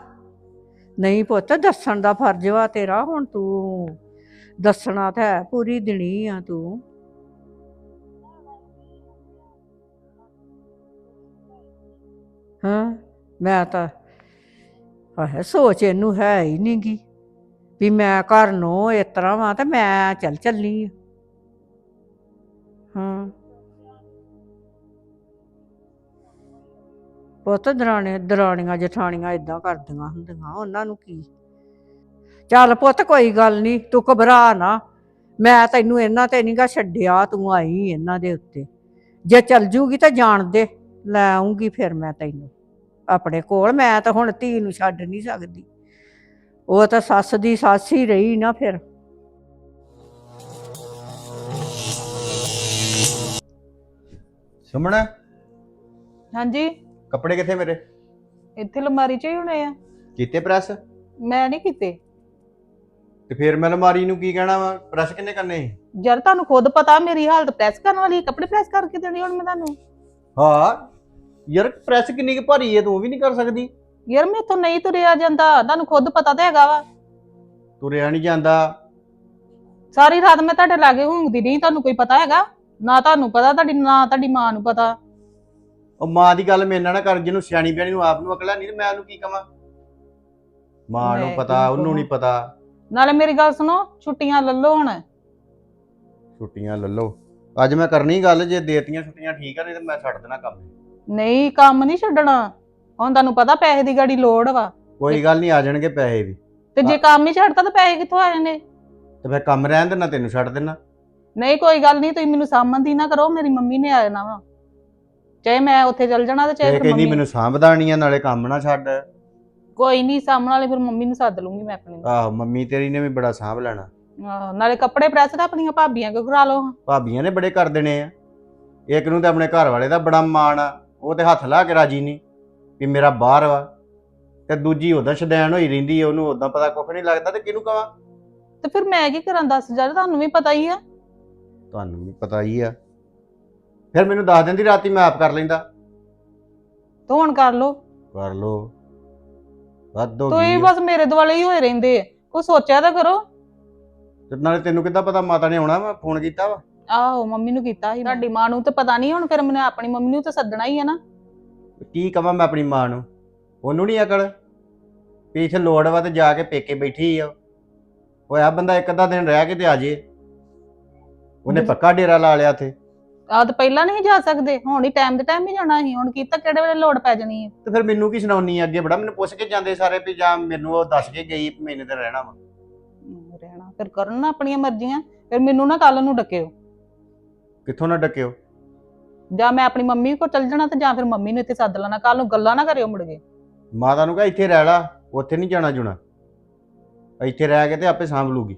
S4: ਨਹੀਂ ਪੁੱਤ, ਦੱਸਣ ਦਾ ਫਰਜ਼ ਵਾ ਤੇਰਾ ਹੁਣ ਤੂੰ। ਦੱਸਣਾ ਤਾਂ ਹੈ, ਪੂਰੀ ਦਿਨੀ ਆ ਤੂੰ। ਹਾਂ, ਮੈਂ ਤਾਂ ਆਹ ਸੋਚ ਇਹਨੂੰ ਹੈ ਹੀ ਨੀ ਗੀ। ਵੀ ਮੈਂ ਘਰ ਨੂੰ ਇਸ ਤਰ੍ਹਾਂ ਵਾਂ ਤੇ ਮੈਂ ਚੱਲ ਚੱਲੀ ਆ। ਹਾਂ। ਪੁੱਤ ਦਰਾਣੇ, ਦਰਾਣੀਆਂ, ਜਠਾਣੀਆਂ ਇਦਾਂ ਕਰਦੀਆਂ ਹੁੰਦੀਆਂ, ਉਹਨਾਂ ਨੂੰ ਕੀ? ਚੱਲ ਪੁੱਤ ਕੋਈ ਗੱਲ ਨਹੀਂ ਤੂੰ ਘਬਰਾ ਨਾ। ਮੈਂ ਤੈਨੂੰ ਇਹਨਾਂ ਤੇ ਨਹੀਂਗਾ ਛੱਡਿਆ, ਤੂੰ ਆਈ ਇਹਨਾਂ ਦੇ ਉੱਤੇ। ਜੇ ਚੱਲ ਜੂਗੀ ਤਾਂ ਜਾਣ ਦੇ, ਲੈ ਆਉਂਗੀ ਫਿਰ ਮੈਂ ਤੈਨੂੰ। ਆਪਣੇ ਕੋਲ ਮੈਂ ਤਾਂ ਹੁਣ ਧੀ ਨੂੰ ਛੱਡ ਨਹੀਂ ਸਕਦੀ। ਉਹ ਤਾਂ ਸੱਸ ਦੀ ਸੱਸ ਹੀ ਰਹੀ ਨਾ ਫਿਰ।
S5: ਸੁਮਣ
S6: ਹਾਂਜੀ।
S5: ਕੱਪੜੇ ਕਿੱਥੇ ਮੇਰੇ?
S6: ਇੱਥੇ ਅਲਮਾਰੀ 'ਚ ਹੀ ਹੋਣੇ ਆ।
S5: ਕੀਤੇ ਪ੍ਰੈਸ?
S6: ਮੈਂ ਨਹੀਂ ਕੀਤੇ।
S5: ਤੇ ਫਿਰ ਮੈਂ ਅਲਮਾਰੀ ਨੂੰ ਕੀ ਕਹਿਣਾ ਵਾ? ਪ੍ਰੈਸ ਕਿੰਨੇ ਕਰਨੇ ਸੀ?
S6: ਯਾਰ ਤੁਹਾਨੂੰ ਖੁਦ ਪਤਾ ਮੇਰੀ ਹਾਲਤ ਪ੍ਰੈਸ ਕਰਨ ਵਾਲੀ ਕੱਪੜੇ ਪ੍ਰੈਸ ਕਰਕੇ ਦੇਣੇ ਹੁਣ ਮੈਂ ਤੁਹਾਨੂੰ।
S5: ਹਾਂ। ਯਾਰ ਪ੍ਰੈਸ ਕਿੰਨੀ ਕੁ ਭਾਰੀ ਹੈ ਤੂੰ ਵੀ ਨਹੀਂ ਕਰ ਸਕਦੀ।
S6: ਯਾਰ ਮੇਥੋਂ ਨਹੀਂ ਤੁਰਿਆ ਜਾਂਦਾ ਤੁਹਾਨੂੰ ਖੁਦ ਪਤਾ ਤਾਂ ਹੈਗਾ ਵਾ।
S5: ਤੁਰਿਆ ਨਹੀਂ ਜਾਂਦਾ।
S6: ਸਾਰੀ ਰਾਤ ਮੈਂ ਤੁਹਾਡੇ ਲਾਗੇ ਘੁੰਮਦੀ ਨਹੀਂ ਤੁਹਾਨੂੰ ਕੋਈ ਪਤਾ ਹੈਗਾ? ਨਾ ਤੁਹਾਨੂੰ ਪਤਾ ਤੁਹਾਡੀ ਨਾ ਤੁਹਾਡੀ ਮਾਂ ਨੂੰ ਪਤਾ।
S5: ਉਹ ਮਾਂ ਦੀ ਗੱਲ ਮੇਰੇ ਨਾਲ ਨਾ ਕਰ ਜਿਹਨੂੰ ਸਿਆਣੀ ਬਿਆਣੀ ਨੂੰ ਆਪ ਨੂੰ ਅਕਲ ਨਹੀਂ ਤੇ ਮੈਂ ਉਹਨੂੰ ਕੀ ਕਵਾਂ? ਮਾਂ ਨੂੰ
S6: ਮੈਂ
S5: ਪਤਾ
S6: ਕੀ
S5: ਉਹਨੂੰ ਨਹੀਂ ਪਤਾ।
S6: ਨਾਲੇ ਮੇਰੀ ਗੱਲ ਸੁਣੋ ਛੁੱਟੀਆਂ ਲੱਲੋ ਹੁਣ।
S5: ਛੁੱਟੀਆਂ ਲੈ ਲਓ। ਅੱਜ ਮੈਂ ਕਰਨੀ ਗੱਲ ਜੇ ਦੇਤੀਆਂ ਛੁੱਟੀਆਂ ਠੀਕ ਆ ਨਹੀਂ ਤੇ ਮੈਂ ਛੱਡ ਦੇਣਾ ਕੰਮ।
S6: ਨਹੀਂ ਕੰਮ ਨਹੀਂ ਛੱਡਣਾ। ਹੁਣ ਤੁਹਾਨੂੰ ਪਤਾ ਪੈਸੇ ਦੀ ਗਾੜੀ ਲੋੜ ਵਾ।
S5: ਕੋਈ ਗੱਲ ਨਹੀਂ ਆ ਜਾਣਗੇ ਪੈਸੇ ਵੀ।
S6: ਤੇ ਜੇ ਕੰਮ ਹੀ ਛੱਡਤਾ ਤਾਂ ਪੈਸੇ ਕਿੱਥੋਂ ਆ ਜਾਣੇ?
S5: ਤੇ ਫਿਰ ਕੰਮ ਰਹਿਣ ਦੇਣਾ ਤੈਨੂੰ ਛੱਡ ਦੇਣਾ।
S6: ਨਹੀਂ ਕੋਈ ਗੱਲ ਨਹੀਂ ਤੁਸੀਂ ਮੈਨੂੰ ਸਾਂਭਣ ਦੀ ਨਾ ਕਰੋ ਮੇਰੀ ਮੰਮੀ ਨੇ ਆ ਜਾਣਾ ਵਾ। ਚਾਹੇ ਮੈਂ ਉੱਥੇ ਚੱਲ ਜਾਣਾ ਤੇ ਚਾਹੇ
S5: ਇਹ
S6: ਫਿਰ
S5: ਕਹਿੰਦੀ
S6: ਮੰਮੀ
S5: ਮੈਨੂੰ ਸਾਂਭਦਾਣੀ ਆ ਨਾਲੇ ਕੰਮ ਨਾ ਛੱਡ।
S6: ਕੋਈ ਨਹੀਂ ਸਾਹਮਣੇ ਵਾਲੇ ਫਿਰ ਮੰਮੀ ਨੂੰ ਸੱਦ ਲੂੰਗੀ ਮੈਂ ਆਪਣੀ ਨੂੰ।
S5: ਆਹੋ ਮੰਮੀ ਤੇਰੀ ਨੇ ਵੀ ਬੜਾ ਸਾਂਭ ਲੈਣਾ।
S6: ਆਹੋ, ਨਾਲੇ ਕੱਪੜੇ ਪ੍ਰੈਸ ਤਾਂ ਆਪਣੀਆਂ ਭਾਬੀਆਂ ਕੋ ਕਰਾ ਲਓ
S5: ਭਾਬੀਆਂ ਨੇ ਬੜੇ ਕਰ ਦੇਣੇ ਆ। ਇੱਕ ਨੂੰ ਤੇ ਆਪਣੇ ਘਰ ਵਾਲੇ ਦਾ ਬੜਾ ਮਾਣ ਆ ਉਹ ਤੇ ਹੱਥ ਲਾ ਕੇ ਰਾਜੀ ਨਹੀਂ। ਵੀ ਮੇਰਾ ਬਾਹਰ ਵਾ ਤੇ ਦੂਜੀ ਉਹਦਾ ਸ਼ਦੈਣ ਹੋਈ ਰਹਿੰਦੀ ਆ ਉਹਨੂੰ ਉਦਾਂ ਪਤਾ ਕੁੱਖ ਨਹੀਂ ਲੱਗਦਾ ਤੇ ਕਿਹਨੂੰ ਕਵਾਂ?
S6: ਤੇ ਫਿਰ ਮੈਂ ਕੀ ਕਰਾਂ ਦੱਸ ਜਦ ਤੁਹਾਨੂੰ ਵੀ ਪਤਾ ਹੀ ਆ।
S5: ਤੁਹਾਨੂੰ ਵੀ ਪਤਾ ਹੀ ਆ। ਫਿਰ ਮੈਨੂੰ ਦੱਸ ਦਿੰਦੀ ਰਾਤੀ ਮੈਂ ਆਪ ਕਰ ਲੈਂਦਾ।
S6: ਤੂੰ ਹੁਣ ਕਰ ਲੋ
S5: ਕਰ ਲੋ ਵੱਧ ਹੋ
S6: ਤੁਸੀਂ
S5: ਗਈ ਆ।
S6: ਬਸ ਮੇਰੇ ਦੁਆਲੇ ਹੀ ਹੋਏ ਰਹਿੰਦੇ ਆ। ਕੋਈ ਸੋਚਿਆ ਤਾਂ ਕਰੋ।
S5: ਤੇ ਨਾਲੇ ਤੈਨੂੰ ਕਿੱਦਾਂ ਪਤਾ ਮਾਤਾ ਨੇ ਆਉਣਾ ਮੈਂ ਫੋਨ ਕੀਤਾ ਵਾ?
S6: ਆਹੋ ਮੰਮੀ ਨੂੰ ਕੀਤਾ ਸੀ ਤੁਹਾਡੀ ਮਾਂ ਨੂੰ ਤਾਂ ਪਤਾ ਨਹੀਂ ਹੁਣ ਫਿਰ ਮੈਨੂੰ ਆਪਣੀ ਮੰਮੀ ਨੂੰ ਤਾਂ ਸੱਦਣਾ ਹੀ ਹੈ ਨਾ।
S5: ਕੀ ਕਵਾਂ ਮੈਂ ਆਪਣੀ ਮਾਂ ਨੂੰ? ਉਹਨੂੰ ਨਹੀਂ ਅਕਲ? ਵੀ ਇੱਥੇ ਲੋੜ ਵਾ ਤੇ ਜਾ ਕੇ ਪੇਕੇ ਬੈਠੀ ਆ। ਹੋਇਆ ਬੰਦਾ ਇੱਕ ਅੱਧਾ ਦਿਨ ਰਹਿ ਕੇ ਤੇ ਆ ਜੇ। ਉਹਨੇ ਪੱਕਾ ਡੇਰਾ ਲਾ ਲਿਆ ਤੇ
S6: ਤਾਂ ਪਹਿਲਾਂ ਨਹੀਂ ਜਾ ਸਕਦੇ। ਹੁਣ ਹੀ ਟਾਈਮ ਦੇ ਟਾਈਮ ਹੀ ਜਾਣਾ ਸੀ। ਹੁਣ ਕੀਤਾ ਕਿਹੜੇ ਵੇਲੇ ਲੋੜ ਪੈ ਜਾਣੀ ਹੈ
S5: ਤੇ ਫਿਰ ਮੈਨੂੰ ਕੀ ਸੁਣਾਉਣੀ ਅੱਗੇ? ਬੜਾ ਮੈਨੂੰ ਪੁੱਛ ਕੇ ਜਾਂਦੇ ਸਾਰੇ ਵੀ ਜਾਂ ਮੈਨੂੰ ਉਹ ਦੱਸ ਕੇ ਗਈ ਵੀ ਮਹੀਨੇ ਤੇ ਰਹਿਣਾ ਵਾ।
S6: ਰਹਿਣਾ। ਫਿਰ ਕਰਨ ਨਾ ਆਪਣੀਆਂ ਮਰਜ਼ੀਆਂ। ਫਿਰ ਮੈਨੂੰ ਨਾ ਕੱਲ ਨੂੰ ਡੱਕਿਓ।
S5: ਕਿੱਥੋਂ ਨਾ ਡੱਕਿਓ?
S6: ਜਾਂ ਮੈਂ ਆਪਣੀ ਮੰਮੀ ਕੋਲ ਚੱਲ ਜਾਣਾ ਤੇ ਜਾਂ ਫਿਰ ਮੰਮੀ ਨੂੰ ਇੱਥੇ ਸੱਦ ਲੈਣਾ ਕੱਲ ਨੂੰ ਗੱਲਾਂ ਨਾ ਕਰਿਓ ਮੁੜ ਕੇ।
S5: ਮਾਤਾ ਨੂੰ ਕਹ ਇੱਥੇ ਰਹਿ ਲਾ ਉੱਥੇ ਨਹੀਂ ਜਾਣਾ ਜੁਣਾ। ਇੱਥੇ ਰਹਿ ਕੇ ਤੇ ਆਪੇ ਸਾਂਭ ਲੂਗੀ।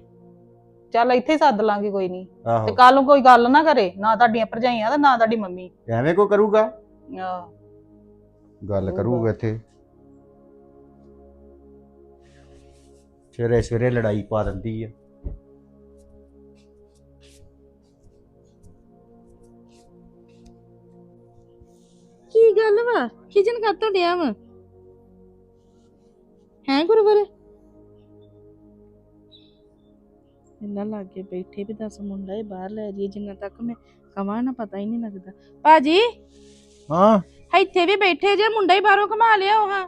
S6: ਚੱਲ ਇੱਥੇ ਹੀ ਸੱਦ ਲਾਂਗੇ ਕੋਈ ਨਹੀਂ। ਤੇ
S5: ਆਹੋ
S6: ਕੱਲ ਨੂੰ ਕੋਈ ਗੱਲ ਨਾ ਕਰੇ ਨਾ ਤੁਹਾਡੀਆਂ ਭਰਜਾਈਆਂ ਤੇ ਨਾ ਤੁਹਾਡੀ ਮੰਮੀ।
S5: ਐਵੇਂ ਕੋ ਕਰੂਗਾ?
S6: ਆਹ,
S5: ਗੱਲ
S6: ਕਰੂਗਾ।
S5: ਕਰੂਗਾ ਇੱਥੇ। ਸਵੇਰੇ ਸਵੇਰੇ ਲੜਾਈ ਪਾ ਦਿੰਦੀ ਆ।
S2: ਕੀ ਗੱਲ ਵਾ? ਕਿਚਨ ਕਾਤੋਂ ਡਿਆ ਵਾ? ਹੈ ਗੁਰਵਰ? ਇੰਨਾ ਲਾਗੇ ਬੈਠੇ ਵੀ ਦੱਸ ਮੁੰਡਾ ਹੀ ਬਾਹਰ ਲੈ ਜੀ ਜਿੰਨਾ ਤੱਕ ਮੈਂ ਕਵਾਂ ਨਾ ਪਤਾ ਹੀ ਨਹੀਂ ਲੱਗਦਾ। ਭਾਜੀ?
S7: ਹਾਂ?
S2: ਇੱਥੇ ਵੀ ਬੈਠੇ ਜੇ ਮੁੰਡਾ ਹੀ ਬਾਹਰੋਂ ਕਮਾ ਲਿਆ ਉਹ ਹਾਂ।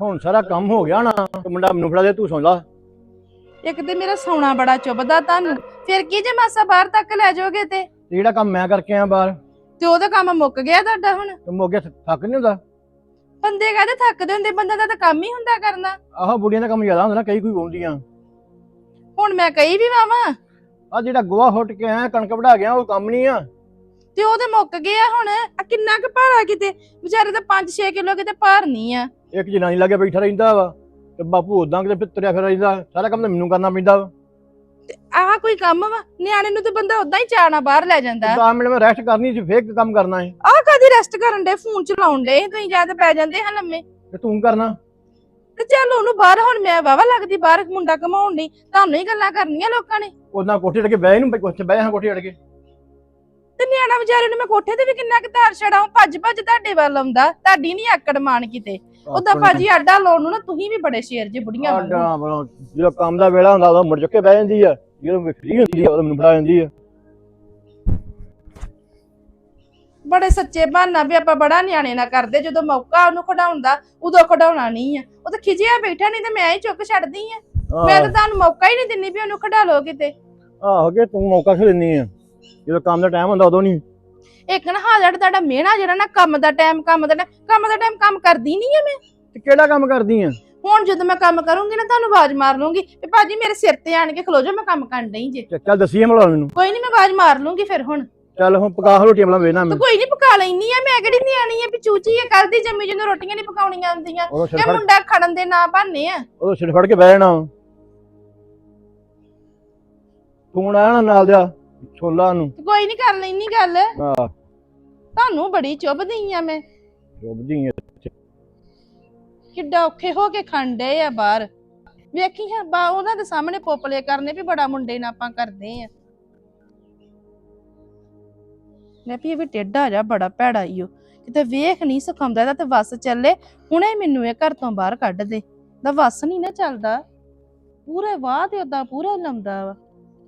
S7: ਹੁਣ ਸਾਰਾ ਕੰਮ ਹੋ ਗਿਆ ਨਾ ਤੇ ਮੁੰਡਾ ਮੈਨੂੰ ਫੜਾ ਦੇ ਤੂੰ ਸੌਂ ਲਾ।
S2: ਇੱਕ ਤੇ ਮੇਰਾ ਸੌਣਾ ਬੜਾ ਚੁੱਭਦਾ ਤੁਹਾਨੂੰ ਫਿਰ ਕੀ ਜੇ ਮਾਸਾ ਬਾਹਰ ਤੱਕ ਲੈ ਜਾਓਗੇ ਤੇ?
S7: ਤੇ ਜਿਹੜਾ ਕੰਮ ਮੈਂ ਕਰਕੇ ਆਇਆ ਬਾਹਰ?
S2: ਤੇ ਉਹਦਾ ਕੰਮ ਮੁੱਕ ਗਿਆ ਤੁਹਾਡਾ ਹੁਣ?
S7: ਤੇ ਮੋਗੇ ਥੱਕ ਨਹੀਂ ਹੁੰਦਾ?
S2: ਬੰਦੇ ਕਾਹਦੇ ਥੱਕਦੇ ਹੁੰਦੇ? ਬੰਦਾ ਦਾ ਤਾਂ ਕੰਮ ਹੀ ਹੁੰਦਾ ਕਰਨਾ।
S7: ਆਹ ਬੁੜੀਆਂ ਦਾ ਕੰਮ ਜ਼ਿਆਦਾ ਹੁੰਦਾ ਨਾ ਕਈ ਕੋਈ ਆਉਂਦੀਆਂ।
S2: ਹੁਣ ਮੈਂ ਕਹੀ ਵੀ ਵਾਵਾਂ।
S7: ਆ ਜਿਹੜਾ ਗੋਹਾ ਹੁੱਟ ਕੇ ਆਇਆ ਕਣਕ ਵਢਾ ਗਿਆ ਉਹ ਕੰਮ ਨਹੀਂ ਆ।
S2: ਤੇ ਉਹ ਤੇ ਮੁੱਕ ਗਿਆ ਹੁਣ। ਆ ਕਿੰਨਾ ਕੁ ਭਾਰਾ ਕਿਤੇ? ਵਿਚਾਰੇ ਦਾ 5-6 ਕਿਲੋ ਕਿਤੇ ਭਾਰ ਨਹੀਂ ਆ।
S7: ਇੱਕ ਜਨਾਨੀ ਲਾਗੇ ਬੈਠਾ ਰਹਿੰਦਾ ਵਾ ਤੇ ਬਾਪੂ ਉਦਾਂ ਕਿਤੇ ਫਿਰ ਤੁਰਿਆ ਫਿਰ ਰਹਿੰਦਾ ਸਾਰਾ ਕੰਮ ਤਾਂ ਮੈਨੂੰ ਕਰਨਾ ਪੈਂਦਾ ਵਾ।
S2: ਆਹ ਕੋਈ ਕੰਮ ਵਾ? ਨਿਆਣੇ ਨੂੰ ਤੇ ਬੰਦਾ ਉਦਾਂ ਹੀ ਚਾਣਾ ਬਾਹਰ ਲੈ ਜਾਂਦਾ।
S7: 10 ਮਿੰਟ ਮੈਂ ਰੈਸਟ ਕਰਨੀ ਸੀ ਫੇਰ ਕੰਮ ਕਰਨਾ ਹੈ
S2: ਆਹ ਕਾਦੀ ਰੈਸਟ ਕਰਨ ਦੇ ਫੋਨ ਚਲਾਉਣ ਦੇ ਤੁਸੀਂ ਜਾਂ ਤੇ ਪੈ ਜਾਂਦੇ ਹਾਂ ਲੰਮੇ।
S7: ਤੇ ਤੂੰ ਕਰਨਾ।
S2: ਤੇ ਚੱਲ ਉਹਨੂੰ ਬਾਹਰ ਹੁਣ ਮੈਂ ਵਾਵਾ ਲੱਗਦੀ ਬਾਹਰ ਮੁੰਡਾ ਕਮਾਉਣ ਨਹੀਂ ਤੁਹਾਨੂੰ ਹੀ ਗੱਲਾਂ ਕਰਨੀਆਂ ਲੋਕਾਂ ਨੇ।
S7: ਉਹਨਾਂ ਕੋਠੇ ਟੜ ਕੇ ਬਹਿ ਨੂੰ ਕੋਠੇ ਬਹਿ ਹਾਂ ਕੋਠੇ ਟੜ ਕੇ
S2: ਤੇ ਨਿਆਣਾ ਵਿਚਾਰੇ ਨੂੰ ਮੈਂ ਕੋਠੇ ਤੇ ਵੀ ਕਿੰਨਾ ਕੁ ਧਾਰ ਛੜਾਉਂ ਭੱਜ ਭੱਜ ਤੁਹਾਡੇ ਵੱਲ ਆਉਂਦਾ। ਤੁਹਾਡੀ ਨਹੀਂ ਆਕੜ ਮਾਨ ਕਿਤੇ। ਉਹਦਾ ਭਾਜੀ ਆਡਾ ਲਾਉਣ ਨੂੰ ਨਾ ਤੁਸੀਂ ਵੀ ਬੜੇ ਸ਼ੇਰ ਜੇ ਬੁੜੀਆਂ ਵਾਂਗੂ।
S7: ਆਡਾ ਬੜਾ ਜਦੋਂ ਕੰਮ ਦਾ ਵੇਲਾ ਹੁੰਦਾ ਉਦੋਂ ਮੁੜ ਚੁੱਕ ਕੇ ਬਹਿ ਜਾਂਦੀ ਆ। ਜਦੋਂ ਫ੍ਰੀ ਹੁੰਦੀ ਆ ਉਦੋਂ ਮੈਨੂੰ ਫੜਾ ਜਾਂਦੀ ਆ।
S2: ਬੜੇ ਸੱਚੇ ਬਹਾਨਾ ਵੀ ਆਪਾਂ ਬੜਾ ਨਿਆਣੇ ਨਾ ਕਰਦੇ ਜਦੋਂ ਮੌਕਾ ਉਹਨੂੰ ਖਡਾਉਣ ਦਾ ਉਦੋਂ ਖਡਾਉਣਾ ਨਹੀਂ ਆ। ਉਹ ਤਾਂ ਖਿਜਿਆ ਬੈਠਾ ਨਹੀਂ ਤੇ ਮੈਂ ਹੀ ਚੁੱਕ ਛੱਡਦੀ ਆ। ਮੈਂ ਤਾਂ ਤੁਹਾਨੂੰ ਮੌਕਾ ਹੀ ਨਹੀਂ ਦਿੰਨੀ ਵੀ ਉਹਨੂੰ ਖਡਾ ਲਓ ਕਿਤੇ।
S7: ਆਹੋ ਕਿ ਤੂੰ ਮੌਕਾ ਖੇ ਦਿੰਨੀ ਆ? ਜਦੋਂ ਕੰਮ ਦਾ ਟਾਈਮ ਹੁੰਦਾ ਉਦੋਂ ਨਹੀਂ।
S2: ਇੱਕ ਨਾ ਹਾਜ਼ਰ ਤੁਹਾਡਾ ਮਿਹਣਾ ਜਿਹੜਾ ਨਾ ਕੰਮ ਦਾ ਟਾਈਮ ਕੰਮ ਦਾ time, ਕੰਮ ਦਾ ਟਾਈਮ ਕੰਮ ਕਰਦੀ ਨਹੀਂ ਆ ਮੈਂ।
S7: ਤੇ ਕਿਹੜਾ ਕੰਮ ਕਰਦੀ ਆ?
S2: ਹੁਣ ਜਦੋਂ ਮੈਂ ਕੰਮ ਕਰੂੰਗੀ ਨਾ ਤੁਹਾਨੂੰ ਆਵਾਜ਼ ਮਾਰ ਲੂੰਗੀ ਵੀ ਭਾਜੀ ਮੇਰੇ ਸਿਰ ਤੇ ਆਣ ਕੇ ਖਲੋ ਜਾ ਮੈਂ ਕੰਮ ਕਰਨ ਡਈ ਜੇ।
S7: ਚੱਲ- ਦੱਸੀਏ ਮਲਾ ਮੈਨੂੰ।
S2: ਕੋਈ ਨਹੀਂ ਮੈਂ ਆਵਾਜ਼ ਮਾਰ ਲੂੰਗੀ ਫਿਰ ਹੁਣ।
S7: ਚੱਲ ਹੁਣ ਪਕਾ ਰੋਟੀਆਂ ਬਣਾ ਵੇਨਾ
S2: ਤੇ
S7: ਮੈਂ।
S2: ਕੋਈ ਨਹੀਂ ਪਕਾ ਲੈਣੀ ਆ ਮੈਂ ਕਿਹੜੀ ਨਿਆਣੀ ਆ ਵੀ ਚੂਚੀ ਆ ਕੱਲ ਦੀ ਜੰਮੀ ਜਿਹਨੂੰ ਰੋਟੀਆਂ ਨਹੀਂ ਪਕਾਉਣੀਆਂ ਆਉਂਦੀਆਂ
S7: ਸਿਰ ਫੜ
S2: ਮੁੰਡਾ ਖੜਨ ਦੇ ਨਾ ਬਹਾਨੇ ਆ।
S7: ਉਦੋਂ ਸਿਰ ਫੜ ਕੇ ਬਹਿ ਜਾਣਾ। ਤੂੰ ਨਾ ਨਾਲ ਦਾ ਛੋਲਾ ਨੂੰ।
S2: ਤੇ ਕੋਈ ਨਹੀਂ ਕਰ ਲੈਣੀ ਗੱਲ।
S7: ਆਹ।
S2: ਤੁਹਾਨੂੰ ਬੜੀ ਚੁੱਭਦੀ ਆ ਮੈਂ।
S7: ਰੁੱਬਦੀ ਆ।
S2: ਕਿੱਡਾ ਔਖੇ ਹੋ ਕੇ ਖੰਡੇ ਆ ਬਾਹਰ। ਵੇਖੀ ਹਾਂ ਬਾ ਉਹਨਾਂ ਦੇ ਸਾਹਮਣੇ ਪੋਪਲੇ ਕਰਨੇ ਵੀ ਬੜਾ ਮੁੰਡੇ ਨਾਲ ਆਪਾਂ ਕਰਦੇ ਆ। ਮੈਂ ਵੀ ਇਹ ਵੀ ਟੇਡਾ ਜਾ ਬੜਾ ਭੈੜਾ ਈ ਓ। ਕਿਤੇ ਵੇਖ ਨਹੀਂ ਸਿਖਾਉਂਦਾ ਇਹਦਾ ਤੇ ਵਸ ਚੱਲੇ। ਹੁਣੇ ਮੈਨੂੰ ਇਹ ਘਰ ਤੋਂ ਬਾਹਰ ਕੱਢ ਦੇ। ਦਾ ਵਸ ਨਹੀਂ ਨਾ ਚੱਲਦਾ। ਪੂਰੇ ਵਾਹ ਤੇ ਉਦਾਂ ਪੂਰਾ ਲੰਦਾ ਵਾ।